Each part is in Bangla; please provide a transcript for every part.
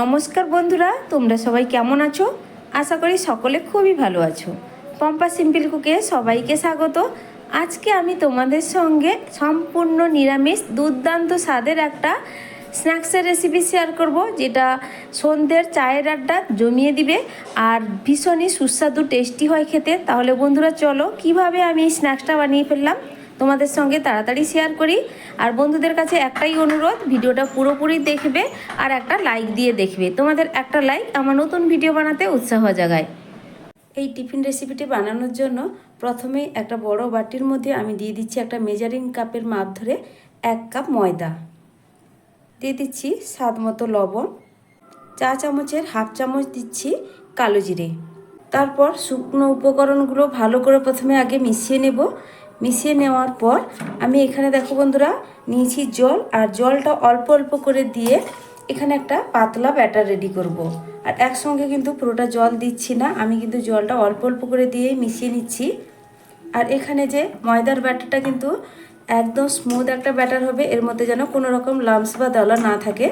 নমস্কার বন্ধুরা, তোমরা সবাই কেমন আছো? আশা করি সকলে খুবই ভালো আছো। পম্পা সিম্পল কুকে সবাইকে স্বাগত। আজকে আমি তোমাদের সঙ্গে সম্পূর্ণ নিরামিষ, দুর্দান্ত স্বাদের একটা স্ন্যাক্সের রেসিপি শেয়ার করব, যেটা সন্ধ্যের চায়ের আড্ডা জমিয়ে দিবে আর ভীষণই সুস্বাদু টেস্টি হয় খেতে। তাহলে বন্ধুরা চলো, কীভাবে আমি এই স্ন্যাক্সটা বানিয়ে ফেললাম? তোমাদের সঙ্গে তাড়াতাড়ি শেয়ার করি। আর বন্ধুদের কাছে একটাই অনুরোধ, ভিডিওটা পুরোপুরি দেখবে আর একটা লাইক দিয়ে দেখবে। তোমাদের একটা লাইক আমার নতুন ভিডিও বানাতে উৎসাহ জাগায়। এই টিফিন রেসিপিটি বানানোর জন্য প্রথমে একটা বড় বাটির মধ্যে আমি দিয়ে দিচ্ছি একটা মেজারিং কাপের মাপ ধরে এক কাপ ময়দা। দিয়ে দিচ্ছি স্বাদ মতো লবণ। চা চামচের হাফ চামচ দিচ্ছি কালো জিরে। তারপর শুকনো উপকরণগুলো ভালো করে প্রথমে আগে মিশিয়ে নেব। মিশিয়ে নেওয়ার পর আমি এখানে দেখো বন্ধুরা নিয়েছি জল, আর জলটা অল্প অল্প করে দিয়ে এখানে একটা পাতলা ব্যাটার রেডি করব। আর একসঙ্গে কিন্তু পুরোটা জল দিচ্ছি না, আমি কিন্তু জলটা অল্প অল্প করে দিয়ে মিশিয়ে নিচ্ছি আর এখানে যে ময়দার ব্যাটারটা কিন্তু একদম স্মুথ একটা ব্যাটার হবে, এর মধ্যে যেন কোনো রকম লাম্পস বা দলা না থাকে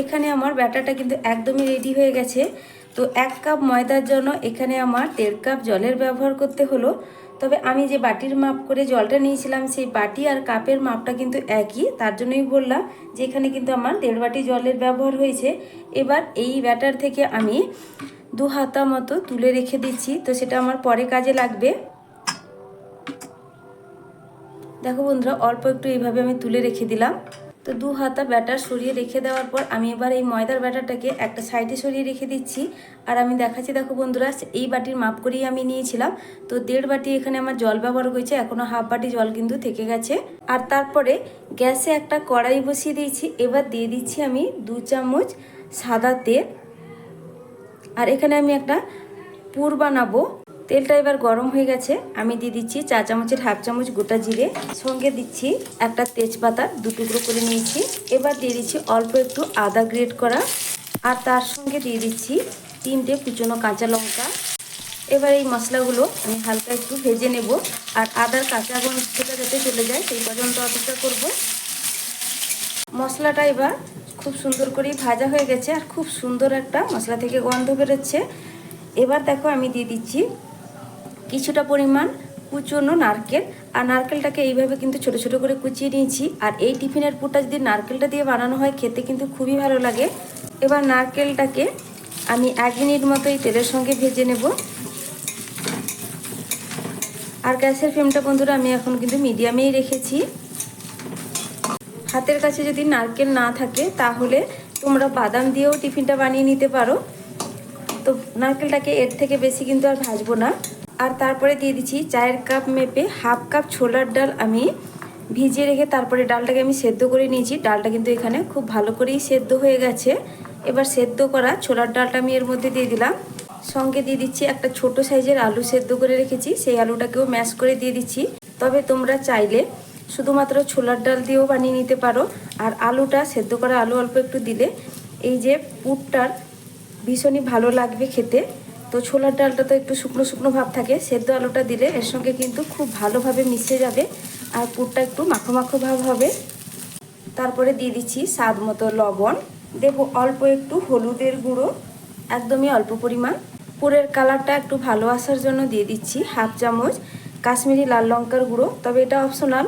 এখানে আমার ব্যাটারটা কিন্তু একদমই রেডি হয়ে গেছে। তো এক কাপ ময়দার জন্য এখানে আমার দেড় কাপ জলের ব্যবহার করতে হলো। তবে আমি যে বাটির মাপ করে জলটা নিয়েছিলাম, সেই বাটি আর কাপের মাপটা কিন্তু একই। তার জন্যই বললাম যে এখানে কিন্তু আমার দেড় বাটি জলের ব্যবহার হয়েছে। এবার এই ব্যাটার থেকে আমি দু হাতা মতো তুলে রেখে দিচ্ছি। তো সেটা আমার পরে কাজে লাগবে। দেখো বন্ধুরা, অল্প একটু এইভাবে আমি তুলে রেখে দিলাম। তো দু হাতা ব্যাটার সরিয়ে রেখে দেওয়ার পর আমি এবার এই ময়দার ব্যাটারটাকে একটা সাইডে সরিয়ে রেখে দিচ্ছি। আর আমি দেখাচ্ছি, দেখো বন্ধুরা, এই বাটির মাপ করেই আমি নিয়েছিলাম। তো দেড় বাটি এখানে আমার জল ব্যবহার হয়েছে এখনও হাফ বাটি জল কিন্তু থেকে গেছে। আর তারপরে গ্যাসে একটা কড়াই বসিয়ে দিয়েছি, এবার দিয়ে দিচ্ছি আমি দু চামচ সাদা তেল। আর এখানে আমি একটা পুর বানাবো। তেলটা এবার গরম হয়ে গেছে। আমি দিয়ে দিচ্ছি চা চামচের হাফ চামচ গোটা জিরে। সঙ্গে দিচ্ছি একটা তেজপাতা, দু টুকরো করে নিয়েছি। এবার দিয়ে দিচ্ছি অল্প একটু আদা গ্রেট করা। আর তার সঙ্গে দিয়ে দিচ্ছি তিনটে কুচনো কাঁচা লঙ্কা। এবার এই মশলাগুলো আমি হালকা একটু ভেজে নেব। আর আদার কাঁচা গন্ধটা যাতে চলে যায়, সেই পর্যন্ত অপেক্ষা করব। মশলাটা এবার খুব সুন্দর করেই ভাজা হয়ে গেছে। আর খুব সুন্দর একটা মশলা থেকে গন্ধ বেরোচ্ছে। এবার দেখো আমি দিয়ে দিচ্ছি কিছুটা পরিমাণ কুচনো নারকেল। আর নারকেলটাকে এইভাবে কিন্তু ছোট ছোট করে কুচিয়ে নিয়েছি। আর এই টিফিনের পুরটা যদি নারকেলটা দিয়ে বানানো হয়, খেতে কিন্তু খুবই ভালো লাগে। এবার নারকেলটাকে আমি এক মিনিট মতো এই তেলের সঙ্গে ভেজে নেব। আর গ্যাসের ফ্লেমটা বন্ধুরা আমি এখন কিন্তু মিডিয়ামেই রেখেছি। হাতের কাছে যদি নারকেল না থাকে, তাহলে তোমরা বাদাম দিয়েও টিফিনটা বানিয়ে নিতে পারো। তো নারকেলটাকে এর থেকে বেশি কিন্তু আর ভাজবো না। আর তারপরে দিয়ে দিচ্ছি চায়ের কাপ মেপে হাফ কাপ ছোলার ডাল আমি ভিজিয়ে রেখে তারপরে ডালটাকে আমি সেদ্ধ করে নিয়েছি। ডালটা কিন্তু এখানে খুব ভালো করেই সেদ্ধ হয়ে গেছে। এবার সেদ্ধ করা ছোলার ডালটা আমি এর মধ্যে দিয়ে দিলাম। সঙ্গে দিয়ে দিচ্ছি একটা ছোট সাইজের আলু সেদ্ধ করে রেখেছি। সেই আলুটাকেও ম্যাশ করে দিয়ে দিচ্ছি। তবে তোমরা চাইলে শুধুমাত্র ছোলার ডাল দিয়েও বানিয়ে নিতে পারো। আর আলুটা, সেদ্ধ করা আলু অল্প একটু দিলে এই যে পুরটার ভীষণই ভালো লাগবে খেতে। তো ছোলার ডালটা তো একটু শুকনো শুকনো ভাব থাকে, সেদ্ধ আলুটা দিলে এর সঙ্গে কিন্তু খুব ভালোভাবে মিশে যাবে আর পুরটা একটু মাখো মাখো ভাব হবে। তারপরে দিয়ে দিচ্ছি স্বাদ মতো লবণ, দেবো অল্প একটু হলুদের গুঁড়ো, একদমই অল্প পরিমাণ। পুরের কালারটা একটু ভালো আসার জন্য দিয়ে দিচ্ছি হাফ চামচ কাশ্মীরি লাল লঙ্কার গুঁড়ো, তবে এটা অপশনাল,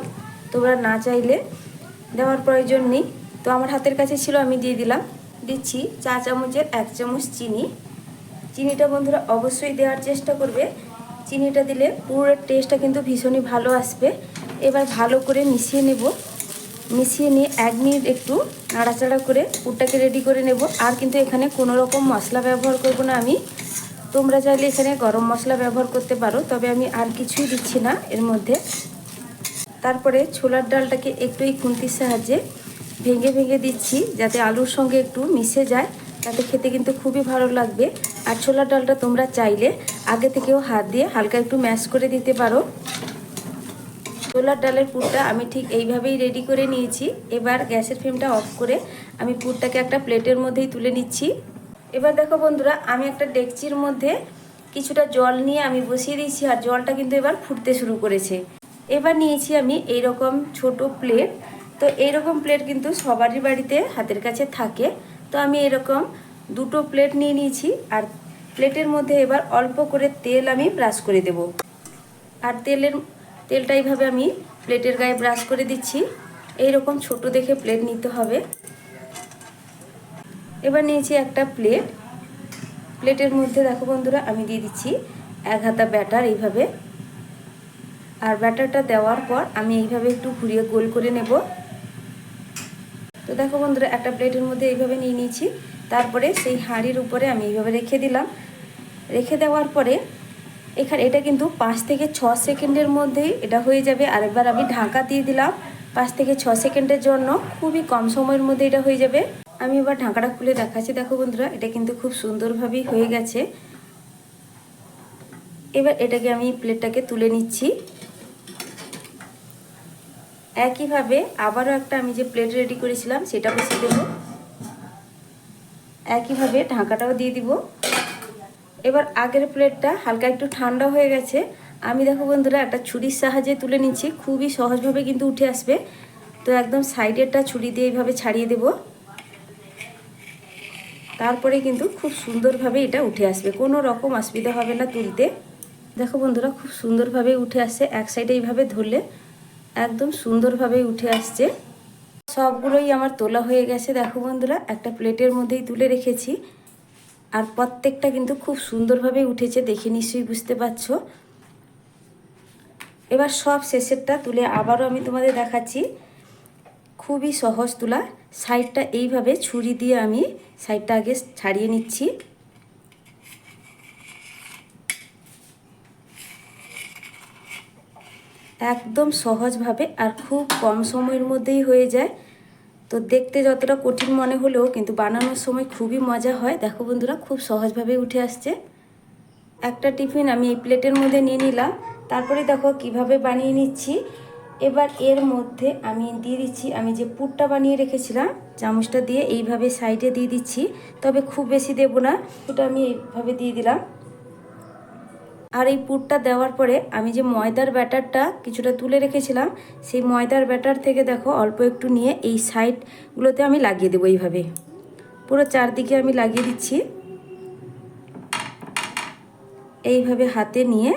তোমরা না চাইলে দেওয়ার প্রয়োজন নেই। তো আমার হাতের কাছে ছিল, আমি দিয়ে দিলাম। দিচ্ছি চা চামচের এক চামচ চিনি। চিনিটা বন্ধুরা অবশ্যই দেওয়ার চেষ্টা করবে। চিনিটা দিলে পুরোর টেস্টটা কিন্তু ভীষণই ভালো আসবে। এবার ভালো করে মিশিয়ে নেব। মিশিয়ে নিয়ে এক মিনিট একটু নাড়াচাড়া করে পুরটাকে রেডি করে নেব। আর কিন্তু এখানে কোনো রকম মশলা ব্যবহার করব না আমি। তোমরা চাইলে এখানে গরম মশলা ব্যবহার করতে পারো, তবে আমি আর কিছুই দিচ্ছি না এর মধ্যে। তারপরে ছোলার ডালটাকে একটু এই খুন্তির সাহায্যে ভেঙে ভেঙে দিচ্ছি, যাতে আলুর সঙ্গে একটু মিশে যায়। তাতে খেতে কিন্তু খুবই ভালো লাগবে। আর ছোলার ডালটা তোমরা চাইলে আগে থেকেও হাত দিয়ে হালকা একটু ম্যাশ করে দিতে পারো। ছোলার ডালের পুরটা আমি ঠিক এইভাবেই রেডি করে নিয়েছি। এবার গ্যাসের ফ্লেমটা অফ করে আমি পুরটাকে একটা প্লেটের মধ্যেই তুলে নিচ্ছি। এবার দেখো বন্ধুরা, আমি একটা ডেকচির মধ্যে কিছুটা জল নিয়ে আমি বসিয়ে দিয়েছি আর জলটা কিন্তু এবার ফুটতে শুরু করেছে। এবার নিয়েছি আমি এই রকম ছোট প্লেট তো এইরকম প্লেট কিন্তু সবারই বাড়িতে হাতের কাছে থাকে। তো আমি এরকম দুটো প্লেট নিয়ে নিয়েছি আর প্লেটের মধ্যে এবার অল্প করে তেল আমি ব্রাশ করে দেব। আর তেলের, তেলটা এইভাবে আমি প্লেটের গায়ে ব্রাশ করে দিচ্ছি। এই রকম ছোট দেখে প্লেট নিতে হবে। এবার নিয়েছি একটা প্লেট প্লেটের মধ্যে দেখো বন্ধুরা, আমি দিয়ে দিচ্ছি এক হাতা ব্যাটার এইভাবে। আর ব্যাটারটা দেওয়ার পর আমি এইভাবে একটু ঘুরিয়ে গোল করে নেব। তো দেখো বন্ধুরা, একটা প্লেটের মধ্যে এইভাবে নিয়ে নিয়েছি। তারপরে সেই হাঁড়ির উপরে আমি এইভাবে রেখে দিলাম। রেখে দেওয়ার পরে এখানে এটা কিন্তু পাঁচ থেকে ছ সেকেন্ডের মধ্যেই এটা হয়ে যাবে। আর এবার আমি ঢাকা দিয়ে দিলাম পাঁচ থেকে ছ সেকেন্ডের জন্য। খুবই কম সময়ের মধ্যে এটা হয়ে যাবে। আমি এবার ঢাকাটা খুলে দেখাচ্ছি। দেখো বন্ধুরা, এটা কিন্তু খুব সুন্দরভাবেই হয়ে গেছে। এবার এটাকে আমি প্লেটটাকে তুলে নিচ্ছি। একইভাবে আবারও একটা আমি যে প্লেট রেডি করেছিলাম সেটা বসিয়ে দেবো একইভাবে ঢাকাটাও দিয়ে দিব। এবার আগের প্লেটটা হালকা একটু ঠান্ডা হয়ে গেছে। আমি দেখো বন্ধুরা, একটা ছুরির সাহায্যে তুলে নিচ্ছি। খুবই সহজভাবে কিন্তু উঠে আসবে। তো একদম সাইডেরটা ছুরি দিয়ে এইভাবে ছাড়িয়ে দেব। তারপরে কিন্তু খুব সুন্দরভাবে এটা উঠে আসবে। কোনো রকম অসুবিধা হবে না তুলতে। দেখো বন্ধুরা, খুব সুন্দরভাবে উঠে আসছে এক সাইডে এইভাবে ধরলে একদম সুন্দরভাবে উঠে আসছে। সবগুলোই আমার তোলা হয়ে গেছে। দেখো বন্ধুরা, একটা প্লেটের মধ্যেই তুলে রেখেছি। আর প্রত্যেকটা কিন্তু খুব সুন্দরভাবে উঠেছে দেখে নিশ্চয়ই বুঝতে পারছ। এবার সব শেষেরটা তুলে আবারও আমি তোমাদের দেখাচ্ছি। খুবই সহজ তোলা। সাইডটা এইভাবে ছুরি দিয়ে আমি সাইডটা আগে ছাড়িয়ে নিচ্ছি। একদম সহজভাবে আর খুব কম সময়ের মধ্যেই হয়ে যায়। তো দেখতে যতটা কঠিন মনে হলেও কিন্তু বানানোর সময় খুবই মজা হয়। দেখো বন্ধুরা, খুব সহজভাবে উঠে আসছে। একটা টিফিন আমি এই প্লেটের মধ্যে নিয়ে নিলাম। তারপরে দেখো কীভাবে বানিয়ে নিচ্ছি। এবার এর মধ্যে আমি দিয়ে দিচ্ছি, আমি যে পুরটা বানিয়ে রেখেছিলাম, চামচটা দিয়ে এইভাবে সাইডে দিয়ে দিচ্ছি। তবে খুব বেশি দেব না ওটা আমি এইভাবে দিয়ে দিলাম। আর এই পুরটা দেওয়ার পরে আমি যে ময়দার ব্যাটারটা কিছুটা তুলে রেখেছিলাম, সেই ময়দার ব্যাটার থেকে দেখো অল্প একটু নিয়ে এই সাইডগুলোতে আমি লাগিয়ে দেবো এইভাবে। পুরো চারদিকে আমি লাগিয়ে দিচ্ছি। এইভাবে হাতে নিয়ে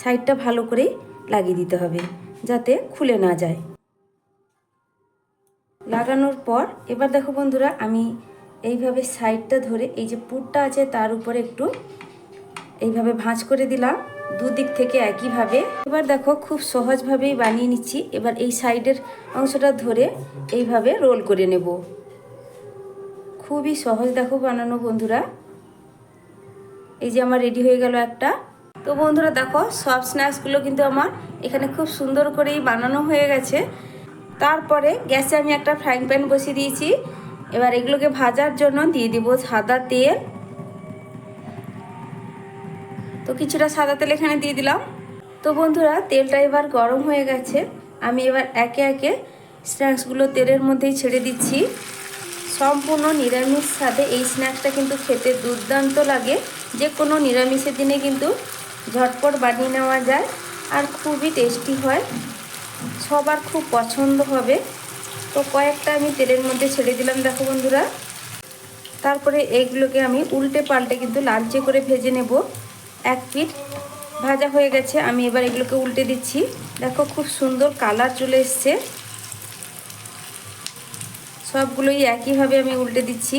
সাইডটা ভালো করে লাগিয়ে দিতে হবে, যাতে খুলে না যায়। লাগানোর পর, এবার দেখো বন্ধুরা, আমি এইভাবে সাইডটা ধরে এই যে পুরটা আছে তার উপরে একটু এইভাবে ভাঁজ করে দিলাম, দুদিক থেকে একইভাবে। এবার দেখো খুব সহজভাবেই বানিয়ে নিচ্ছি। এবার এই সাইডের অংশটা ধরে এইভাবে রোল করে নেব। খুবই সহজ দেখো বানানো বন্ধুরা। এই যে আমার রেডি হয়ে গেল একটা। তো বন্ধুরা দেখো, সব স্ন্যাক্সগুলো কিন্তু আমার এখানে খুব সুন্দর করেই বানানো হয়ে গেছে। তারপরে গ্যাসে আমি একটা ফ্রাইং প্যান বসিয়ে দিয়েছি। এবার এগুলোকে ভাজার জন্য দিয়ে দিব সাদা তেল। তো কিছুটা সাদা তেল এখানে দিয়ে দিলাম। তো বন্ধুরা, তেলটা এবার গরম হয়ে গেছে। আমি এবার একে একে স্ন্যাক্সগুলো তেলের মধ্যেই ছেড়ে দিচ্ছি। সম্পূর্ণ নিরামিষ স্বাদে এই স্ন্যাক্সটা কিন্তু খেতে দুর্দান্ত লাগে। যে কোনো নিরামিষের দিনে কিন্তু ঝটপট বানিয়ে নেওয়া যায় আর খুবই টেস্টি হয়। সবার খুব পছন্দ হবে। তো কয়েকটা আমি তেলের মধ্যে ছেড়ে দিলাম, দেখো বন্ধুরা। তারপরে এইগুলোকে আমি উল্টে পাল্টে কিন্তু লালচে করে ভেজে নেব। এক পিঠ ভাজা হয়ে গেছে। আমি এবার এগুলোকে উল্টে দিচ্ছি। দেখো খুব সুন্দর কালার চলে এসছে। সবগুলোই একইভাবে আমি উল্টে দিচ্ছি।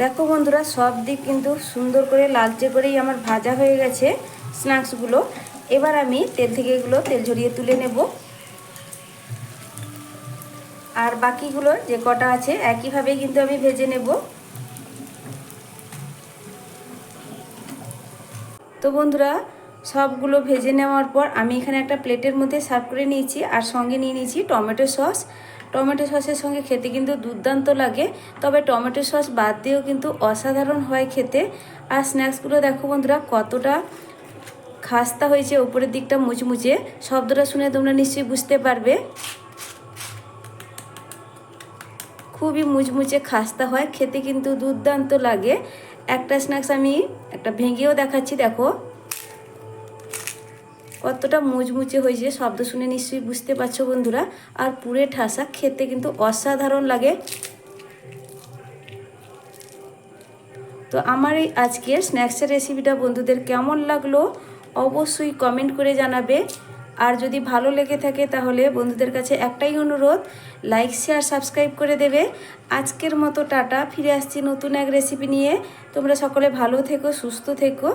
দেখো বন্ধুরা, সব দিক কিন্তু সুন্দর করে লালচে করেই আমার ভাজা হয়ে গেছে স্ন্যাক্সগুলো। এবার আমি তেল থেকে এগুলো তেল ঝরিয়ে তুলে নেব। আর বাকিগুলো যে কটা আছে একইভাবে কিন্তু আমি ভেজে নেব। তো বন্ধুরা, সবগুলো ভেজে নেওয়ার পর আমি এখানে একটা প্লেটের মধ্যে সার্ভ করে নিয়েছি আর সঙ্গে নিয়ে নিয়েছি টমেটো সস। টমেটো সসের সঙ্গে খেতে কিন্তু দুর্দান্ত লাগে, তবে টমেটো সস বাদ দিয়েও কিন্তু অসাধারণ হয় খেতে। আর স্ন্যাক্সগুলো দেখো বন্ধুরা, কতটা খাস্তা হয়েছে, উপরের দিকটা মুচমুচে, শব্দটা শুনে তোমরা নিশ্চয়ই বুঝতে পারবে। খুবই মুচমুচে খাস্তা হয়, খেতে কিন্তু দুর্দান্ত লাগে। একটা স্ন্যাক্স আমি একটা ভেঙেও দেখাচ্ছি, দেখো। কতটা মুচমুচে হয়েছে, শব্দ শুনে নিশ্চয়ই বুঝতে পারছ বন্ধুরা। আর পুরে ঠাসা, খেতে কিন্তু অসাধারণ লাগে। তো আমার এই আজকের স্ন্যাক্সের রেসিপিটা বন্ধুদের কেমন লাগল, অবশ্যই কমেন্ট করে জানাবে। আর যদি ভালো লেগে থাকে তাহলে বন্ধুদের কাছে একটাই অনুরোধ লাইক শেয়ার সাবস্ক্রাইব করে দেবে। আজকের মতো টাটা, ফিরে আসছি নতুন এক রেসিপি নিয়ে। তোমরা সকলে ভালো থেকো, সুস্থ থেকো।